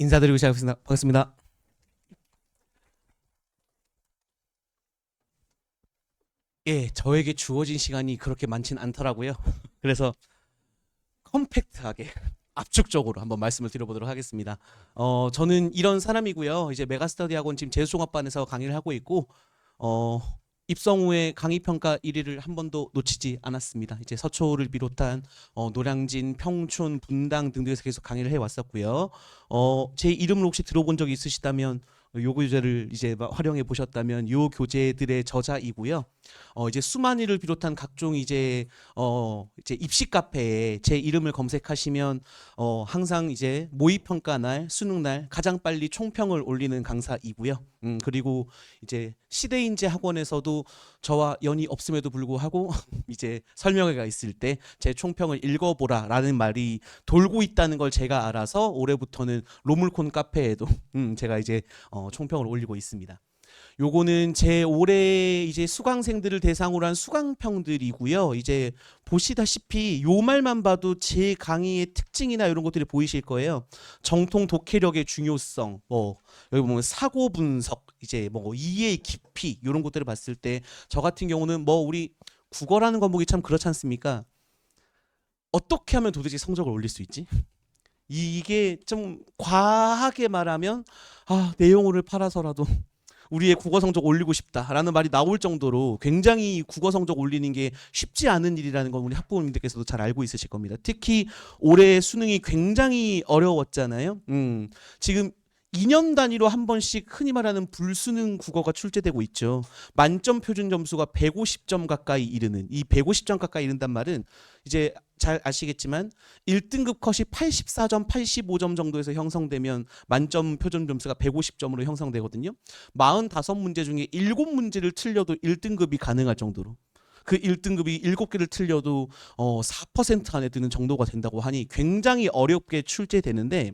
인사드리고 시작하겠습니다. 반갑습니다. 예, 저에게 주어진 시간이 그렇게 많진 않더라고요. 그래서 컴팩트하게 압축적으로 한번 말씀을 드려보도록 하겠습니다. 어, 저는 이런 사람이고요. 이제 메가스터디 학원 지금 재수종합반에서 강의를 하고 있고, 어, 입성 후에 강의 평가 1위를 한 번도 놓치지 않았습니다. 이제 서초를 비롯한 어, 노량진, 평촌, 분당 등등에서 계속 강의를 해 왔었고요. 어, 제 이름을 혹시 들어본 적이 있으시다면 요 교재를 이제 막 활용해 보셨다면 요 교재들의 저자이고요. 어 이제 수만이를 비롯한 각종 이제 어 이제 입시 카페에 제 이름을 검색하시면 어 항상 이제 모의 평가 날, 수능 날 가장 빨리 총평을 올리는 강사이고요. 음 그리고 이제 시대인재 학원에서도 저와 연이 없음에도 불구하고 이제 설명회가 있을 때 제 총평을 읽어보라라는 말이 돌고 있다는 걸 제가 알아서 올해부터는 로물콘 카페에도 음 제가 이제 어 총평을 올리고 있습니다. 요거는 제 올해 이제 수강생들을 대상으로 한 수강평들이고요. 이제 보시다시피 요 말만 봐도 제 강의의 특징이나 이런 것들이 보이실 거예요. 정통 독해력의 중요성, 뭐 여기 보면 사고 분석, 이제 뭐 이해의 깊이 이런 것들을 봤을 때 저 같은 경우는 뭐 우리 국어라는 과목이 참 그렇지 않습니까? 어떻게 하면 도대체 성적을 올릴 수 있지? 이게 좀 과하게 말하면 아 내용을 팔아서라도 우리의 국어 성적 올리고 싶다라는 말이 나올 정도로 굉장히 국어 성적 올리는 게 쉽지 않은 일이라는 건 우리 학부모님들께서도 잘 알고 있으실 겁니다. 특히 올해 수능이 굉장히 어려웠잖아요. 음, 지금 2년 단위로 한 번씩 흔히 말하는 불수능 국어가 출제되고 있죠. 만점 표준 점수가 150점 가까이 이르는 이 150점 가까이 이른단 말은 이제 잘 아시겠지만 1등급 컷이 84점, 85점 정도에서 형성되면 만점 표준 점수가 150점으로 형성되거든요. 45문제 중에 7문제를 틀려도 1등급이 가능할 정도로 그 1등급이 7개를 틀려도 어, 4% 안에 드는 정도가 된다고 하니 굉장히 어렵게 출제되는데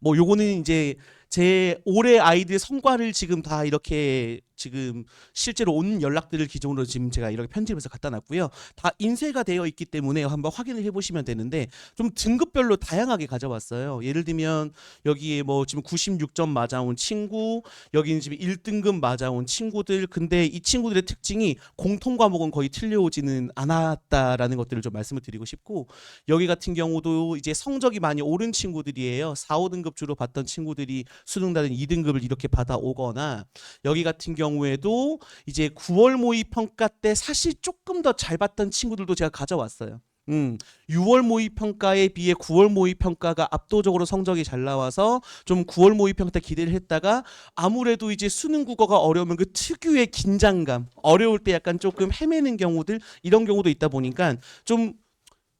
뭐 요거는 이제 제 올해 아이들 성과를 지금 다 이렇게 지금 실제로 온 연락들을 기준으로 지금 제가 이렇게 편집해서 갖다 놨고요. 다 인쇄가 되어 있기 때문에 한번 확인을 해보시면 되는데 좀 등급별로 다양하게 가져왔어요. 예를 들면 여기에 뭐 지금 96점 맞아온 친구, 여기는 지금 1등급 맞아온 친구들. 근데 이 친구들의 특징이 공통 과목은 거의 틀려오지는 않았다라는 것들을 좀 말씀을 드리고 싶고 여기 같은 경우도 이제 성적이 많이 오른 친구들이에요. 4, 5등급 주로 봤던 친구들이 수능 다른 2등급을 이렇게 받아오거나 여기 같은 경우 에도 이제 9월 모의 평가 때 사실 조금 더 잘 봤던 친구들도 제가 가져왔어요. 음, 6월 모의 평가에 비해 9월 모의 평가가 압도적으로 성적이 잘 나와서 좀 9월 모의 평가 때 기대를 했다가 아무래도 이제 수능 국어가 어려우면 그 특유의 긴장감, 어려울 때 약간 조금 헤매는 경우들 이런 경우도 있다 보니까 좀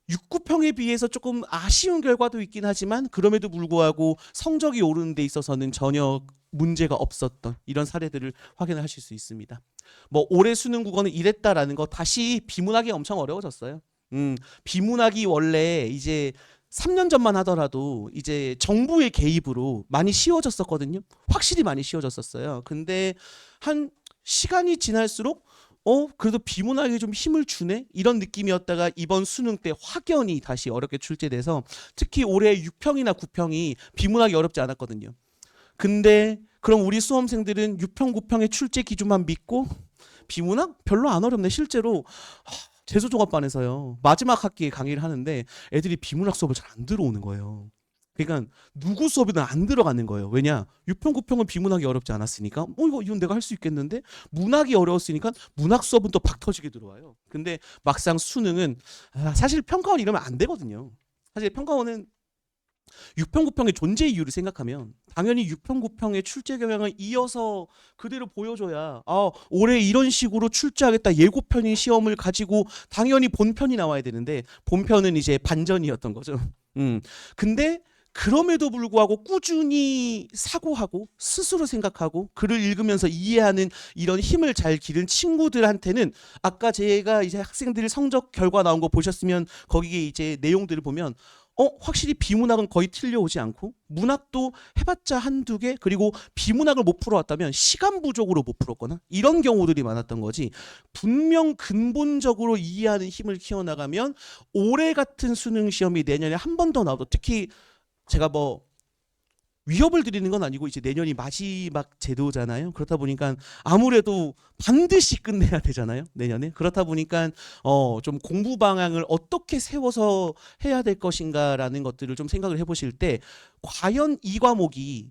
6구평에 비해서 조금 아쉬운 결과도 있긴 하지만 그럼에도 불구하고 성적이 오르는 데 있어서는 전혀 문제가 없었던 이런 사례들을 확인을 하실 수 있습니다. 뭐 올해 수능 국어는 이랬다라는 거 다시 비문학이 엄청 어려워졌어요. 음, 비문학이 원래 이제 3년 전만 하더라도 이제 정부의 개입으로 많이 쉬워졌었거든요. 확실히 많이 쉬워졌었어요. 근데 한 시간이 지날수록 어? 그래도 비문학에 좀 힘을 주네? 이런 느낌이었다가 이번 수능 때 확연히 다시 어렵게 출제돼서 특히 올해 6평이나 9평이 비문학이 어렵지 않았거든요. 근데 그럼 우리 수험생들은 6평 9평의 출제 기준만 믿고 비문학? 별로 안 어렵네. 실제로 하, 재수종합반에서요. 마지막 학기에 강의를 하는데 애들이 비문학 수업을 잘 안 들어오는 거예요. 그러니까 누구 수업이든 안 들어가는 거예요. 왜냐? 6평 9평은 비문학이 어렵지 않았으니까 어 이거 이건 내가 할 수 있겠는데 문학이 어려웠으니까 문학 수업은 또 박 터지게 들어와요. 근데 막상 수능은 아, 사실 평가원 이러면 안 되거든요. 사실 평가원은 6평 9평의 존재 이유를 생각하면 당연히 6평 9평의 출제 경향을 이어서 그대로 보여줘야 아 올해 이런 식으로 출제하겠다 예고편인 시험을 가지고 당연히 본편이 나와야 되는데 본편은 이제 반전이었던 거죠. 음 근데 그럼에도 불구하고 꾸준히 사고하고 스스로 생각하고 글을 읽으면서 이해하는 이런 힘을 잘 기른 친구들한테는 아까 제가 이제 학생들 성적 결과 나온 거 보셨으면 거기에 이제 내용들을 보면 어 확실히 비문학은 거의 틀려오지 않고 문학도 해봤자 한두 개? 그리고 비문학을 못 풀어왔다면 시간 부족으로 못 풀었거나 이런 경우들이 많았던 거지. 분명 근본적으로 이해하는 힘을 키워나가면 올해 같은 수능 시험이 내년에 한 번 더 나와도 특히 제가 뭐 위협을 드리는 건 아니고 이제 내년이 마지막 제도잖아요. 그렇다 보니까 아무래도 반드시 끝내야 되잖아요. 내년에. 그렇다 보니까 어 좀 공부 방향을 어떻게 세워서 해야 될 것인가라는 것들을 좀 생각을 해 보실 때 과연 이 과목이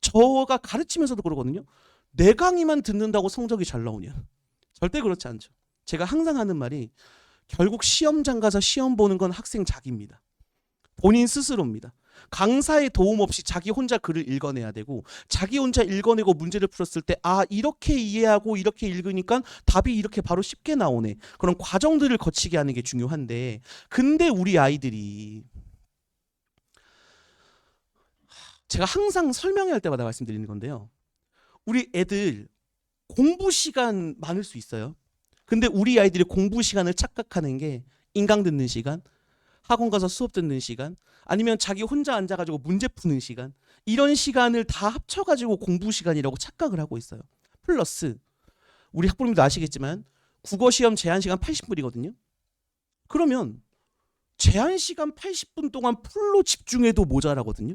저가 가르치면서도 그러거든요. 내 강의만 듣는다고 성적이 잘 나오냐? 절대 그렇지 않죠. 제가 항상 하는 말이 결국 시험장 가서 시험 보는 건 학생 자기입니다. 본인 스스로입니다. 강사의 도움 없이 자기 혼자 글을 읽어내야 되고 자기 혼자 읽어내고 문제를 풀었을 때 아 이렇게 이해하고 이렇게 읽으니까 답이 이렇게 바로 쉽게 나오네. 그런 과정들을 거치게 하는 게 중요한데 근데 우리 아이들이 제가 항상 설명회 할 때마다 말씀드리는 건데요. 우리 애들 공부 시간 많을 수 있어요. 근데 우리 아이들이 공부 시간을 착각하는 게 인강 듣는 시간 학원 가서 수업 듣는 시간 아니면 자기 혼자 앉아가지고 문제 푸는 시간 이런 시간을 다 합쳐가지고 공부 시간이라고 착각을 하고 있어요. 플러스 우리 학부모님도 아시겠지만 국어 시험 제한 시간 80분이거든요. 그러면 제한 시간 80분 동안 풀로 집중해도 모자라거든요.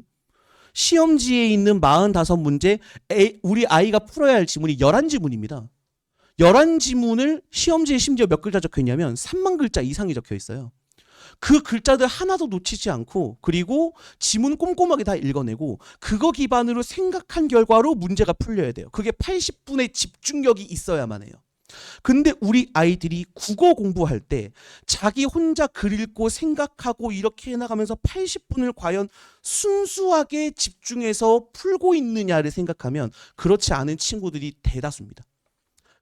시험지에 있는 45문제 우리 아이가 풀어야 할 지문이 11지문입니다. 11지문을 시험지에 심지어 몇 글자 적혀 있냐면 3만 글자 이상이 적혀 있어요. 그 글자들 하나도 놓치지 않고 그리고 지문 꼼꼼하게 다 읽어내고 그거 기반으로 생각한 결과로 문제가 풀려야 돼요. 그게 80분의 집중력이 있어야만 해요. 근데 우리 아이들이 국어 공부할 때 자기 혼자 글 읽고 생각하고 이렇게 해나가면서 80분을 과연 순수하게 집중해서 풀고 있느냐를 생각하면 그렇지 않은 친구들이 대다수입니다.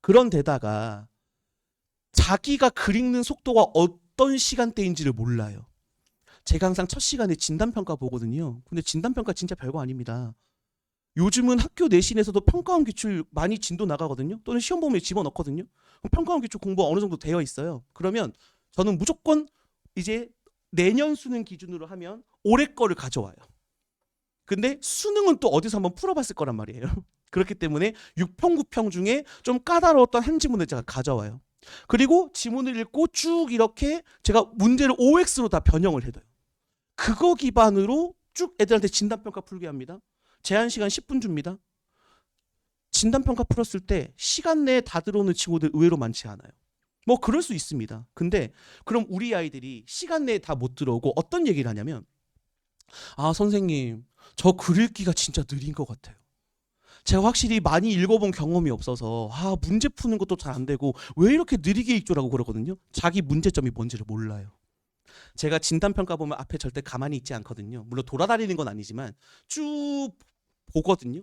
그런 데다가 자기가 글 읽는 속도가 어 떤 시간대인지를 몰라요. 제가 항상 첫 시간에 진단평가 보거든요. 근데 진단평가 진짜 별거 아닙니다. 요즘은 학교 내신에서도 평가원 기출 많이 진도 나가거든요. 또는 시험 범위에 집어넣거든요. 평가원 기출 공부 어느 정도 되어 있어요. 그러면 저는 무조건 이제 내년 수능 기준으로 하면 올해 거를 가져와요. 근데 수능은 또 어디서 한번 풀어봤을 거란 말이에요. 그렇기 때문에 6평, 9평 중에 좀 까다로웠던 한 지문을 제가 가져와요. 그리고 지문을 읽고 쭉 이렇게 제가 문제를 OX로 다 변형을 해둬요. 그거 기반으로 쭉 애들한테 진단평가 풀게 합니다. 제한 시간 10분 줍니다. 진단평가 풀었을 때 시간 내에 다 들어오는 친구들 의외로 많지 않아요. 뭐 그럴 수 있습니다. 근데 그럼 우리 아이들이 시간 내에 다 못 들어오고 어떤 얘기를 하냐면 아 선생님 저 글 읽기가 진짜 느린 것 같아요. 제가 확실히 많이 읽어본 경험이 없어서 아 문제 푸는 것도 잘 안 되고 왜 이렇게 느리게 읽죠라고 그러거든요. 자기 문제점이 뭔지를 몰라요. 제가 진단 평가 보면 앞에 절대 가만히 있지 않거든요. 물론 돌아다니는 건 아니지만 쭉 보거든요.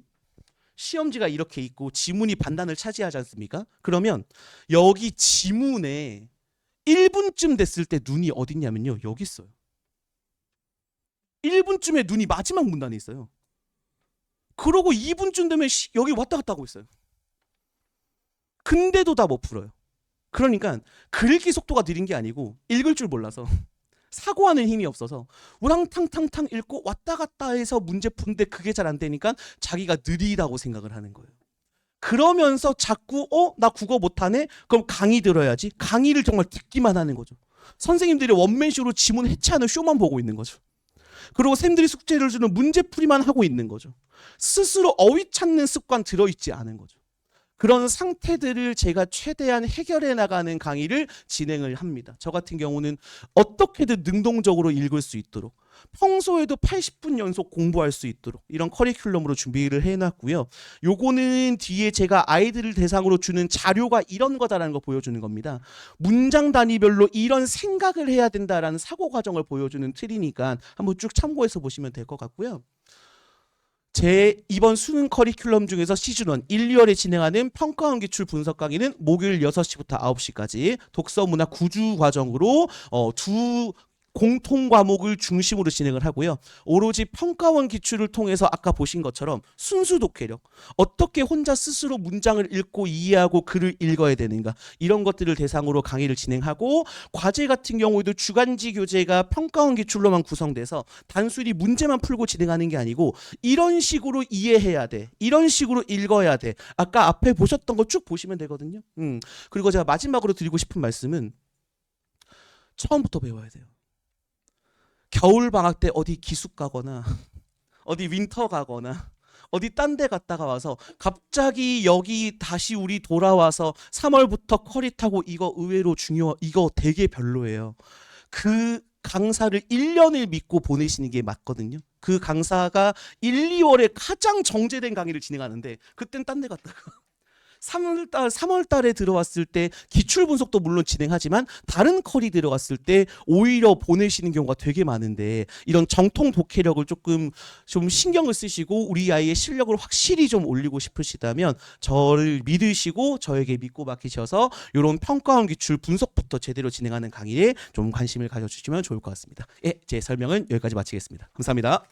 시험지가 이렇게 있고 지문이 반단을 차지하지 않습니까? 그러면 여기 지문에 1분쯤 됐을 때 눈이 어딨냐면요. 여기 있어요. 1분쯤에 눈이 마지막 문단에 있어요. 그러고 2분쯤 되면 시- 여기 왔다 갔다 하고 있어요. 근데도 다 못 풀어요. 그러니까 글읽기 속도가 느린 게 아니고 읽을 줄 몰라서 사고하는 힘이 없어서 우랑탕탕탕 읽고 왔다 갔다 해서 문제 푸는데 그게 잘 안 되니까 자기가 느리다고 생각을 하는 거예요. 그러면서 자꾸 어 나 국어 못하네 그럼 강의 들어야지 강의를 정말 듣기만 하는 거죠. 선생님들이 원맨쇼로 지문 해체하는 쇼만 보고 있는 거죠. 그리고 쌤들이 숙제를 주는 문제풀이만 하고 있는 거죠. 스스로 어휘 찾는 습관 들어있지 않은 거죠. 그런 상태들을 제가 최대한 해결해 나가는 강의를 진행을 합니다. 저 같은 경우는 어떻게든 능동적으로 읽을 수 있도록 평소에도 80분 연속 공부할 수 있도록 이런 커리큘럼으로 준비를 해놨고요. 요거는 뒤에 제가 아이들을 대상으로 주는 자료가 이런 거다라는 거 보여주는 겁니다. 문장 단위별로 이런 생각을 해야 된다라는 사고 과정을 보여주는 틀이니까 한번 쭉 참고해서 보시면 될 것 같고요. 제 이번 수능 커리큘럼 중에서 시즌 1 1, 2월에 진행하는 평가원 기출 분석 강의는 목요일 6시부터 9시까지 독서 문화 구주 과정으로 어, 두 공통 과목을 중심으로 진행을 하고요. 오로지 평가원 기출을 통해서 아까 보신 것처럼 순수 독해력, 어떻게 혼자 스스로 문장을 읽고 이해하고 글을 읽어야 되는가 이런 것들을 대상으로 강의를 진행하고 과제 같은 경우에도 주간지 교재가 평가원 기출로만 구성돼서 단순히 문제만 풀고 진행하는 게 아니고 이런 식으로 이해해야 돼. 이런 식으로 읽어야 돼. 아까 앞에 보셨던 거 쭉 보시면 되거든요. 음. 그리고 제가 마지막으로 드리고 싶은 말씀은 처음부터 배워야 돼요. 겨울 방학 때 어디 기숙 가거나 어디 윈터 가거나 어디 딴 데 갔다가 와서 갑자기 여기 다시 우리 돌아와서 3월부터 쿼리 타고 이거 의외로 중요 이거 되게 별로예요. 그 강사를 1년을 믿고 보내시는 게 맞거든요. 그 강사가 1, 2월에 가장 정제된 강의를 진행하는데 그땐 딴 데 갔다가 3월 달 3월 달에 들어왔을 때 기출 분석도 물론 진행하지만 다른 컬이 들어갔을 때 오히려 보내시는 경우가 되게 많은데 이런 정통 독해력을 조금 좀 신경을 쓰시고 우리 아이의 실력을 확실히 좀 올리고 싶으시다면 저를 믿으시고 저에게 믿고 맡기셔서 이런 평가원 기출 분석부터 제대로 진행하는 강의에 좀 관심을 가져주시면 좋을 것 같습니다. 예, 제 설명은 여기까지 마치겠습니다. 감사합니다.